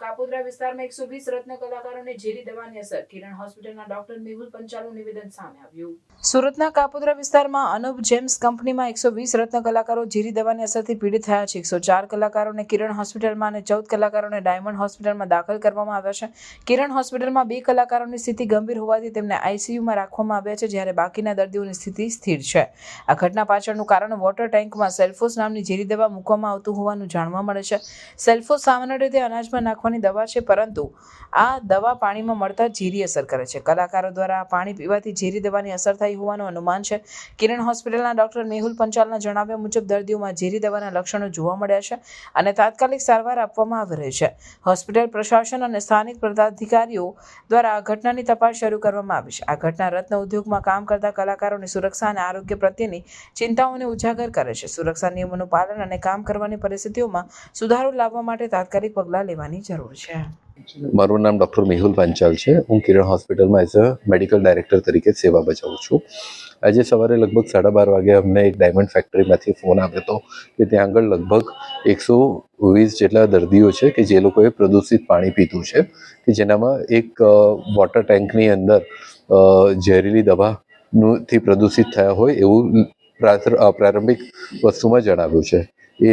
કાપોદ્રા વિસ્તારમાં એકસો વીસ રત્ન કલાકારોને ઝેરી દવાની અસર. કિરણ હોસ્પિટલના ડોક્ટર મેહુલ પંચાલનું નિવેદન સામે આવ્યું. સુરતના કાપોદ્રા વિસ્તારમાં અનુપ જેમ્સ કંપનીમાં એકસો વીસ રત્ન કલાકારો ઝેરી દવાની અસરથી પીડિત થયા છે. એકસો ચાર કલાકારોને કિરણ હોસ્પિટલમાં અને ચૌદ કલાકારોને ડાયમંડ હોસ્પિટલમાં દાખલ કરવામાં આવ્યા છે. કિરણ હોસ્પિટલમાં બે કલાકારોની સ્થિતિ ગંભીર હોવાથી તેમને આઈસીયુમાં રાખવામાં આવ્યા છે, જ્યારે બાકીના દર્દીઓની સ્થિતિ સ્થિર છે. આ ઘટના પાછળનું કારણ વોટર ટેન્કમાં સેલ્ફોસ નામની ઝેરી દવા મૂકવામાં આવતું હોવાનું જાણવા મળે છે. સેલ્ફોસ સામાન્ય રીતે અનાજમાં નાખવાની દવા છે, પરંતુ આ દવા પાણીમાં મળતા ઝેરી અસર કરે છે. કલાકારો દ્વારા પાણી પીવાથી ઝેરી દવાની અસર થઈ હોવાનું અનુમાન છે. કિરણ હોસ્પિટલના ડોક્ટર મેહુલ પંચાલના જણાવ્યા મુજબ, દર્દીઓમાં ઝેરી દવાના લક્ષણો જોવા મળ્યા છે અને તાત્કાલિક સારવાર આપવામાં આવી રહી છે. હોસ્પિટલ પ્રશાસન અને સ્થાનિક પદાધિકારીઓ દ્વારા આ ઘટનાની તપાસ શરૂ કરવામાં આવી છે. આ ઘટના રત્ન ઉદ્યોગમાં કામ કરતા કલાકારોની સુરક્ષા અને આરોગ્ય પ્રત્યેની ચિંતાઓને ઉજાગર કરે છે. સુરક્ષા નિયમોનું પાલન અને કામ કરવાની પરિસ્થિતિઓમાં સુધારો લાવવા માટે તાત્કાલિક પગલાં લેવાની જરૂર છે. મારું નામ ડૉક્ટર મેહુલ પાંચાલ છે. હું કિરણ હોસ્પિટલમાં એઝ અ મેડિકલ ડાયરેક્ટર તરીકે સેવા બજાવું છું. આજે સવારે લગભગ સાડા બાર વાગે અમને એક ડાયમંડ ફેક્ટરીમાંથી ફોન આવ્યો હતો કે ત્યાં આગળ લગભગ એકસો વીસ જેટલા દર્દીઓ છે કે જે લોકોએ પ્રદૂષિત પાણી પીધું છે કે જેનામાં એક વોટર ટેન્કની અંદર ઝેરીલી દવાનું થી પ્રદૂષિત થયા હોય એવું પ્રારંભિક વસ્તુમાં જણાવ્યું છે. એ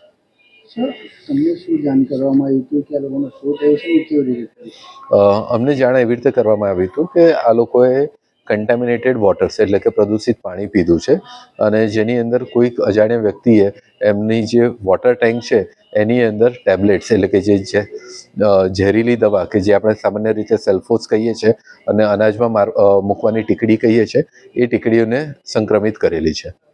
અમને જાણ એવી રીતે કરવામાં આવ્યું હતું કે આ લોકોએ કન્ટેમિનેટેડ વોટર્સ એટલે કે પ્રદૂષિત પાણી પીધું છે અને જેની અંદર કોઈક અજાણ્યા વ્યક્તિએ એમની જે વોટર ટેન્ક છે, એની અંદર ટેબ્લેટ્સ એટલે કે જે ઝેરીલી દવા કે જે આપણે સામાન્ય રીતે સેલ્ફોસ કહીએ છીએ અને અનાજમાં મૂકવાની ટીકડી કહીએ છીએ, એ ટીકડીઓને સંક્રમિત કરેલી છે.